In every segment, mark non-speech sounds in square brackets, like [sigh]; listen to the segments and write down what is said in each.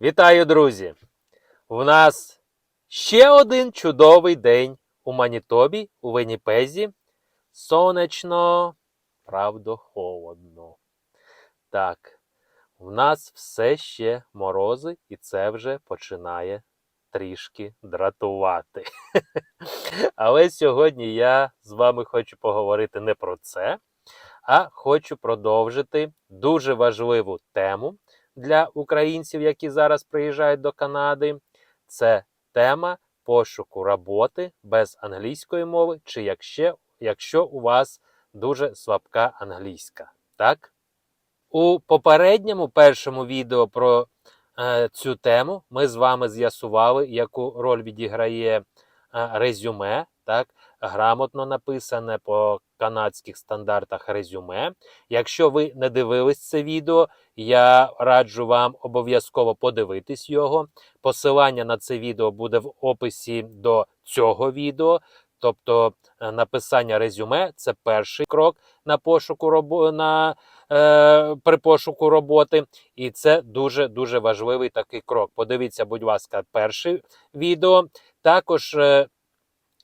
Вітаю, друзі! У нас ще один чудовий день у Манітобі, у Веніпезі. Сонячно, правда, холодно. Так, в нас все ще морози, і це вже починає трішки дратувати. [laughs] Але сьогодні я з вами хочу поговорити не про це, а хочу продовжити дуже важливу тему для українців, які зараз приїжджають до Канади. Це тема пошуку роботи без англійської мови, чи якщо, якщо у вас дуже слабка англійська. Так? У попередньому першому відео про е, цю тему ми з вами з'ясували, яку роль відіграє е, резюме, так? грамотно написане по канадських стандартах резюме. Якщо ви не дивились це відео, я раджу вам обов'язково подивитись його. Посилання на це відео буде в описі до цього відео. Тобто е, написання резюме це перший крок на пошуку робо... на, е, при пошуку роботи, і це дуже дуже важливий такий крок. Подивіться, будь ласка, перше відео. Також е,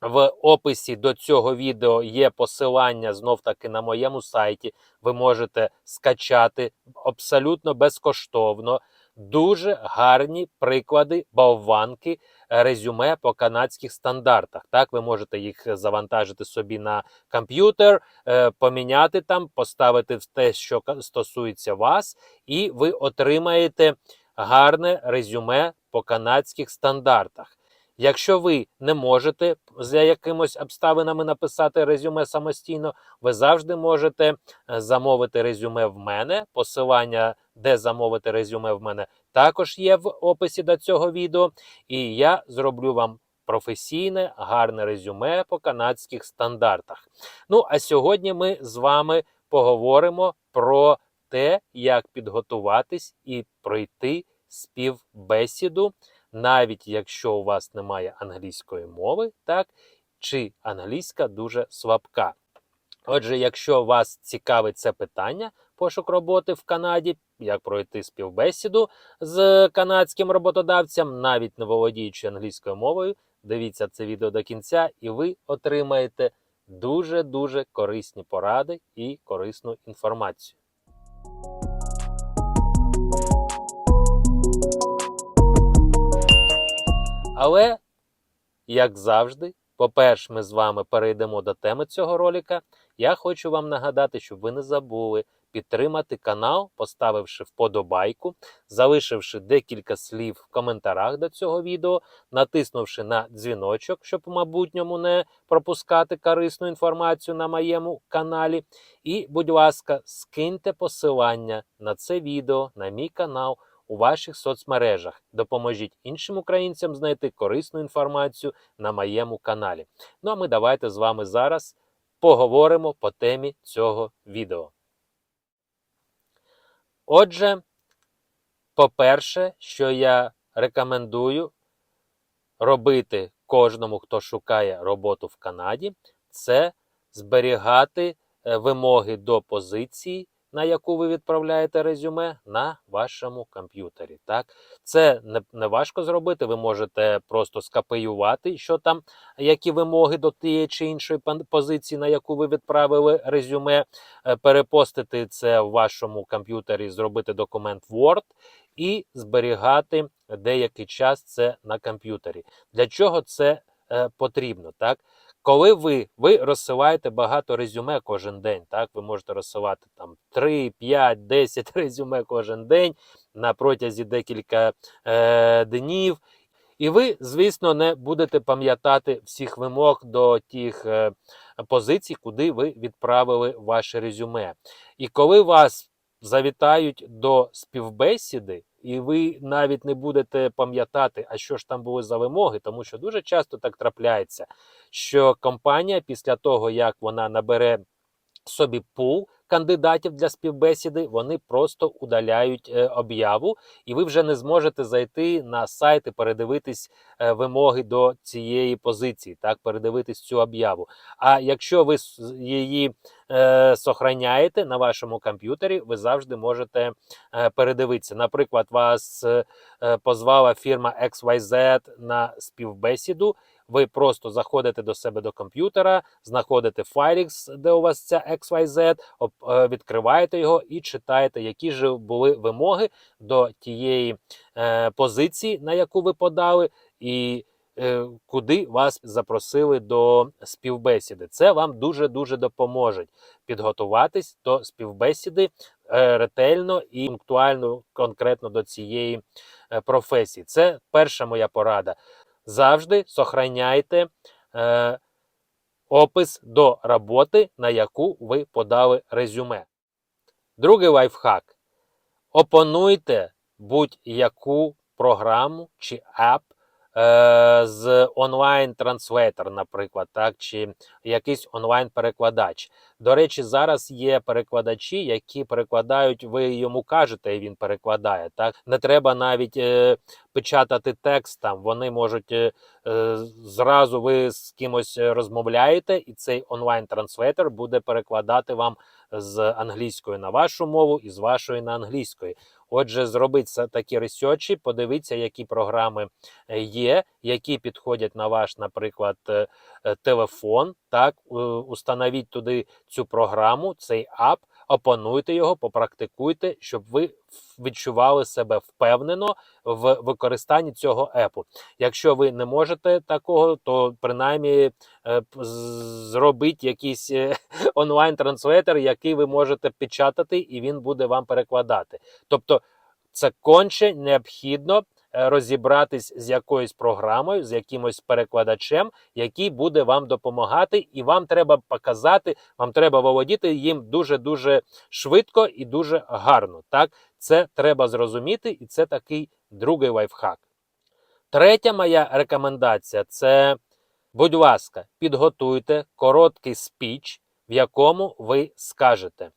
в описі до цього відео є посилання знов таки на моєму сайті. Ви можете скачати абсолютно безкоштовно дуже гарні приклади болванки резюме по канадських стандартах. Так, ви можете їх завантажити собі на комп'ютер, е, поміняти там, поставити в те, що стосується вас, і ви отримаєте гарне резюме по канадських стандартах. Якщо ви не можете за якимось обставинами написати резюме самостійно, ви завжди можете е, замовити резюме в мене. Посилання, де замовити резюме в мене, також є в описі до цього відео. І я зроблю вам професійне, гарне резюме по канадських стандартах. Ну а сьогодні ми з вами поговоримо про те, як підготуватись і пройти співбесіду навіть якщо у вас немає англійської мови, так, чи англійська дуже слабка. Отже, якщо вас цікавить це питання, пошук роботи в Канаді, як пройти співбесіду з канадським роботодавцем, навіть не володіючи англійською мовою, дивіться це відео до кінця, і ви отримаєте дуже-дуже корисні поради і корисну інформацію. Але, як завжди, по-перше, ми з вами перейдемо до теми цього ролика. Я хочу вам нагадати, щоб ви не забули підтримати канал, поставивши вподобайку, залишивши декілька слів в коментарях до цього відео, натиснувши на дзвіночок, щоб у майбутньому не пропускати корисну інформацію на моєму каналі. І, будь ласка, скиньте посилання на це відео, на мій канал у ваших соцмережах. Допоможіть іншим українцям знайти корисну інформацію на моєму каналі. Ну а ми давайте з вами зараз поговоримо по темі цього відео. Отже, по-перше, що я рекомендую робити кожному, хто шукає роботу в Канаді, це зберігати е, вимоги до позиції, на яку ви відправляєте резюме, на вашому комп'ютері. Так, це не, не важко зробити. Ви можете просто скопіювати, що там, які вимоги до тієї чи іншої позиції, на яку ви відправили резюме, е, перепостити це в вашому комп'ютері, зробити документ Word і зберігати деякий час це на комп'ютері. Для чого це е, потрібно? Так? Коли ви, ви розсилаєте багато резюме кожен день, так ви можете розсилати там 3, 5, 10 резюме кожен день на протязі декілька е, днів. І ви, звісно, не будете пам'ятати всіх вимог до тих е, позицій, куди ви відправили ваше резюме. І коли вас завітають до співбесіди, і ви навіть не будете пам'ятати, а що ж там були за вимоги, тому що дуже часто так трапляється, що компанія після того, як вона набере собі пул кандидатів для співбесіди, вони просто удаляють е, об'яву, і ви вже не зможете зайти на сайт і передивитись е, вимоги до цієї позиції, так, передивитись цю об'яву. А якщо ви її е, сохраняєте на вашому комп'ютері, ви завжди можете е, передивитися. Наприклад, вас позвала фірма XYZ на співбесіду. Ви просто заходите до себе до комп'ютера, знаходите Filex, де у вас ця XYZ, е, відкриваєте його і читаєте, які ж були вимоги до тієї е, позиції, на яку ви подали, і е, куди вас запросили до співбесіди. Це вам дуже дуже допоможе підготуватись до співбесіди е, ретельно і пунктуально конкретно до цієї е, професії. Це перша моя порада. Завжди сохраняйте е, опис до роботи, на яку ви подали резюме. Другий лайфхак. Опонуйте будь-яку програму чи ап е, з онлайн-транслейтер, наприклад, так, чи якийсь онлайн-перекладач. До речі, зараз є перекладачі, які перекладають, ви йому кажете, і він перекладає. Так не треба навіть е, печатати текст там. Вони можуть е, е, зразу ви з кимось розмовляєте, і цей онлайн-транслейтер буде перекладати вам з англійської на вашу мову і з вашої на англійської. Отже, зробіть такі ресерчі, подивіться, які програми е, є, які підходять на ваш, наприклад, е, е, телефон. Так, установіть туди цю програму, цей ап, опануйте його, попрактикуйте, щоб ви відчували себе впевнено в використанні цього епу. Якщо ви не можете такого, то принаймні е, зробіть якийсь [laughs] онлайн-транслейтер, який ви можете печатати, і він буде вам перекладати. Тобто це конче необхідно розібратись з якоюсь програмою, з якимось перекладачем, який буде вам допомагати, і вам треба показати, вам треба володіти їм дуже дуже швидко і дуже гарно. Так, це треба зрозуміти, і це такий другий лайфхак. Третя моя рекомендація це, будь ласка, підготуйте короткий спіч, в якому ви скажете.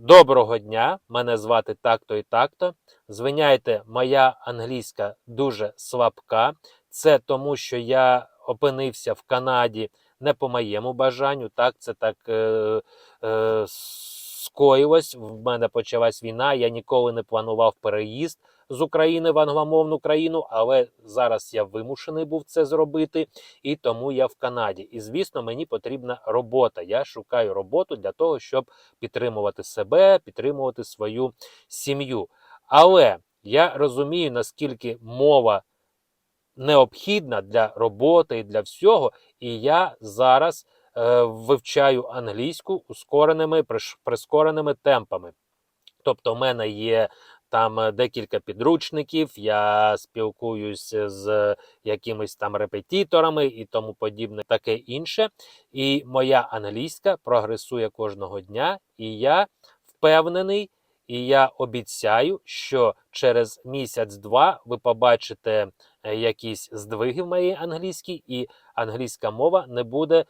Доброго дня, мене звати так-то і так-то. Звиняйте, моя англійська дуже слабка. Це тому, що я опинився в Канаді не по моєму бажанню. Так, це так е, е, скоїлось. В мене почалась війна. Я ніколи не планував переїзд з України в англомовну країну, але зараз я вимушений був це зробити, і тому я в Канаді. І звісно, мені потрібна робота. Я шукаю роботу для того, щоб підтримувати себе, підтримувати свою сім'ю. Але я розумію, наскільки мова необхідна для роботи і для всього, і я зараз вивчаю англійську ускореними прискореними темпами. Тобто, в мене є там е, декілька підручників, я спілкуюся з якимись там репетиторами і тому подібне, таке інше. І моя англійська прогресує кожного дня, і я впевнений, і я обіцяю, що через місяць-два ви побачите е, якісь здвиги в моїй англійській, і англійська мова не буде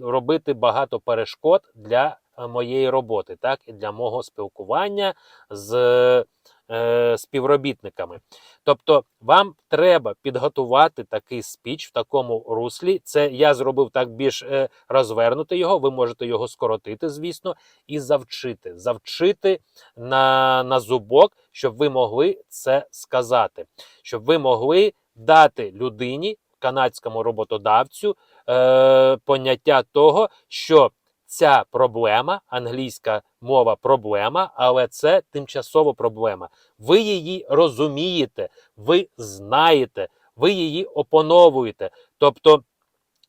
робити багато перешкод для е, моєї роботи, так і для мого спілкування з е, співробітниками. Тобто, вам треба підготувати такий спіч в такому руслі. Це я зробив так більш е, розвернути його. Ви можете його скоротити, звісно, і завчити. Завчити на, на зубок, щоб ви могли це сказати, щоб ви могли дати людині, канадському роботодавцю, е, поняття того, що ця проблема, англійська мова проблема, але це тимчасова проблема. Ви її розумієте, ви знаєте, ви її опановуєте. Тобто,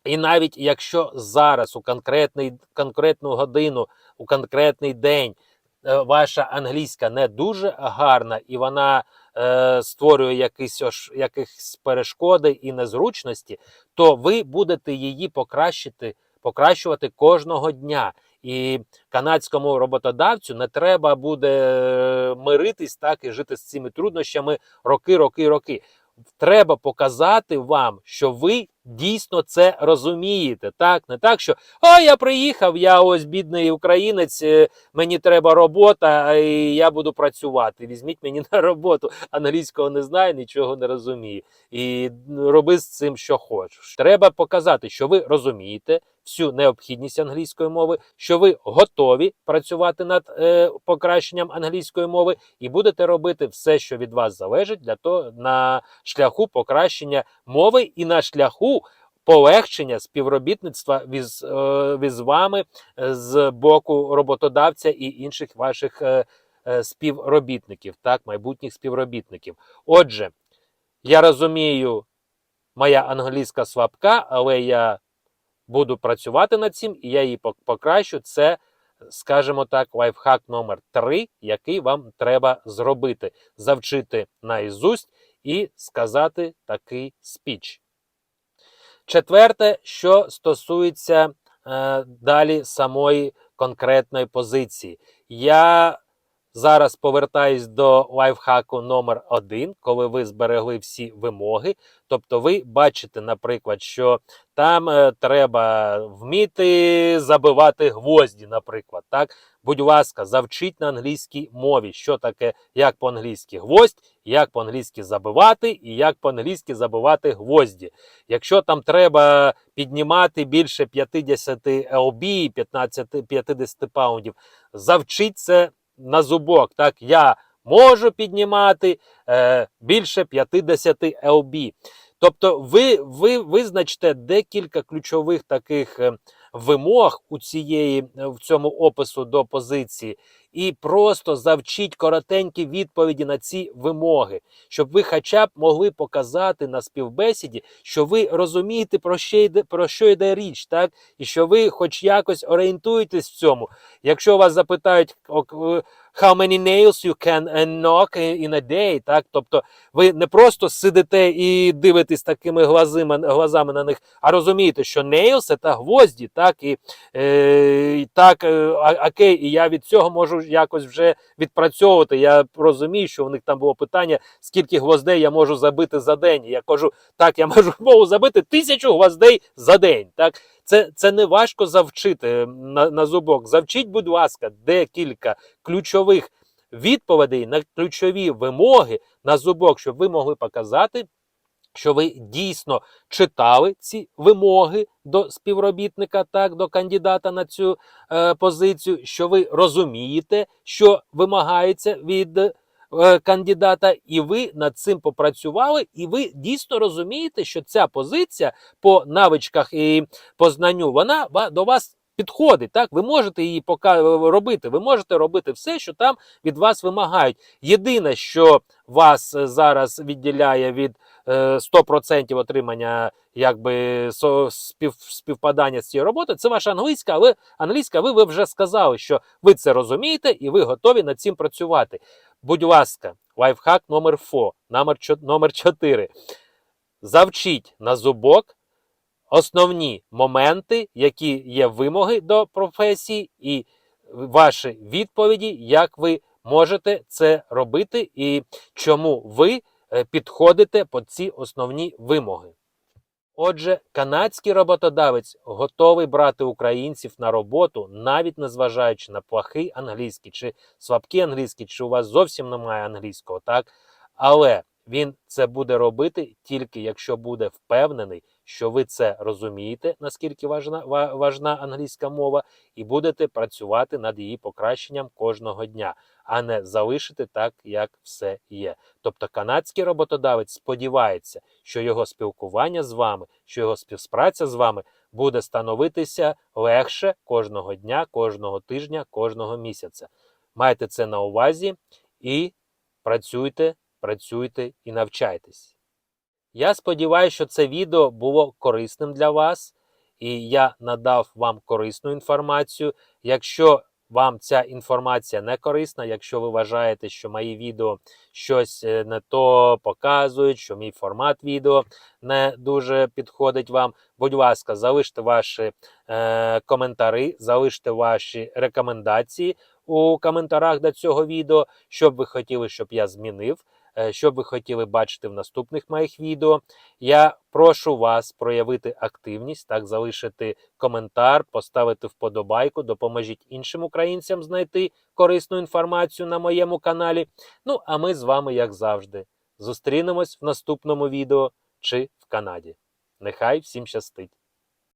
і навіть якщо зараз у конкретний, конкретну годину, у конкретний день е, ваша англійська не дуже гарна, і вона е, створює якісь, якісь перешкоди і незручності, то ви будете її покращити, покращувати кожного дня. І канадському роботодавцю не треба буде е, миритись так і жити з цими труднощами роки, роки, роки. Треба показати вам, що ви дійсно це розумієте. Так, не так, що о, я приїхав, я ось бідний українець, е, мені треба робота, і я буду працювати. Візьміть мені на роботу. Англійського не знаю, нічого не розумію. І роби з цим, що хочеш. Треба показати, що ви розумієте всю необхідність англійської мови, що ви готові працювати над е, покращенням англійської мови, і будете робити все, що від вас залежить, для того на шляху покращення мови і на шляху. Полегшення співробітництва віз, е, віз вами е, з боку роботодавця і інших ваших е, співробітників, так, майбутніх співробітників. Отже, я розумію, моя англійська слабка, але я буду працювати над цим, і я її покращу. Це, скажімо так, лайфхак номер 3 який вам треба зробити: завчити наізусть і сказати такий спіч. Четверте, що стосується е, далі самої конкретної позиції. Я зараз повертаюсь до лайфхаку номер 1 коли ви зберегли всі вимоги. Тобто, ви бачите, наприклад, що там е, треба вміти забивати гвозді, наприклад. так? Будь ласка, завчіть на англійській мові, що таке, як по-англійськи гвоздь, як по-англійськи забивати і як по-англійськи забивати гвозді. Якщо там треба піднімати більше 50 LB, 15, 50 паундів, завчіть це на зубок. Так, я можу піднімати е, більше 50 LB. Тобто, ви, ви визначте декілька ключових таких е, вимог у цієї е, в цьому опису до позиції, і просто завчіть коротенькі відповіді на ці вимоги, щоб ви хоча б могли показати на співбесіді, що ви розумієте, про що йде про що йде річ, так? І що ви, хоч якось орієнтуєтесь в цьому. Якщо вас запитають е, how many nails you can uh, knock in a day, так? Тобто ви не просто сидите і дивитесь такими глазами, глазами на них, а розумієте, що nails – це гвозді, так? І, е, і так, е, окей, і я від цього можу якось вже відпрацьовувати. Я розумію, що у них там було питання, скільки гвоздей я можу забити за день. Я кажу, так, я [laughs] можу можу забити тисячу гвоздей за день. Так, це, це не важко завчити на, на зубок. Завчіть, будь ласка, декілька ключових відповідей на ключові вимоги на зубок, щоб ви могли показати, що ви дійсно читали ці вимоги до співробітника, так, до кандидата на цю е, позицію, що ви розумієте, що вимагається від е, кандидата, і ви над цим попрацювали, і ви дійсно розумієте, що ця позиція по навичках і по знанню, вона до вас. Підходить, так, ви можете її пока робити, ви можете робити все, що там від вас вимагають. Єдине, що вас е, зараз відділяє від е, 100% отримання якби спів, співпадання з цією роботою, це ваша англійська, але англійська, ви, ви вже сказали, що ви це розумієте і ви готові над цим працювати. Будь ласка, лайфхак номер 4, номер, чо- номер 4. Завчіть на зубок основні моменти, які є вимоги до професії, і ваші відповіді, як ви можете це робити, і чому ви е, підходите по ці основні вимоги. Отже, канадський роботодавець готовий брати українців на роботу, навіть незважаючи на плохий англійський чи слабкий англійський, чи у вас зовсім немає англійського, так? Але він це буде робити тільки якщо буде впевнений, що ви це розумієте, наскільки важна, важна англійська мова, і будете працювати над її покращенням кожного дня, а не залишити так, як все є. Тобто канадський роботодавець сподівається, що його спілкування з вами, що його співпраця з вами буде становитися легше кожного дня, кожного тижня, кожного місяця. Майте це на увазі і працюйте, працюйте і навчайтесь. Я сподіваюся, що це відео було корисним для вас, і я надав вам корисну інформацію. Якщо вам ця інформація не корисна, якщо ви вважаєте, що мої відео щось е, не то показують, що мій формат відео не дуже підходить вам, будь ласка, залиште ваші е, коментарі, залиште ваші рекомендації у коментарях до цього відео, що б ви хотіли, щоб я змінив що б ви хотіли бачити в наступних моїх відео. Я прошу вас проявити активність, так залишити коментар, поставити вподобайку, допоможіть іншим українцям знайти корисну інформацію на моєму каналі. Ну, а ми з вами, як завжди, зустрінемось в наступному відео чи в Канаді. Нехай всім щастить!